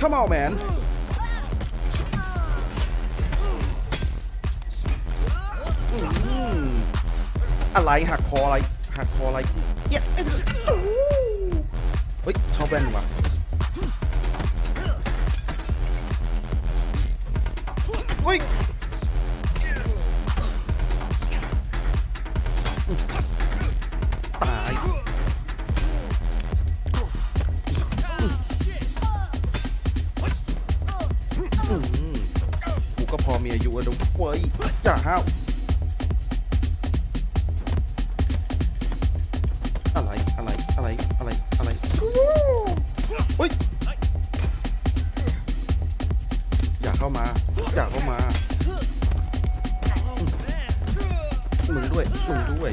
come on man อืมอะไรหักคออะไรหักคออะไรเย้ยเฮ้ยชอบแว่นว่ะเฮ้ย พอมีอายุแล้วเว้ยอย่าห้าอะไรอะไรอะไรอะไรอะไรเฮ้ยอย่าเข้ามาอย่าเข้ามามึงด้วยมึงด้วย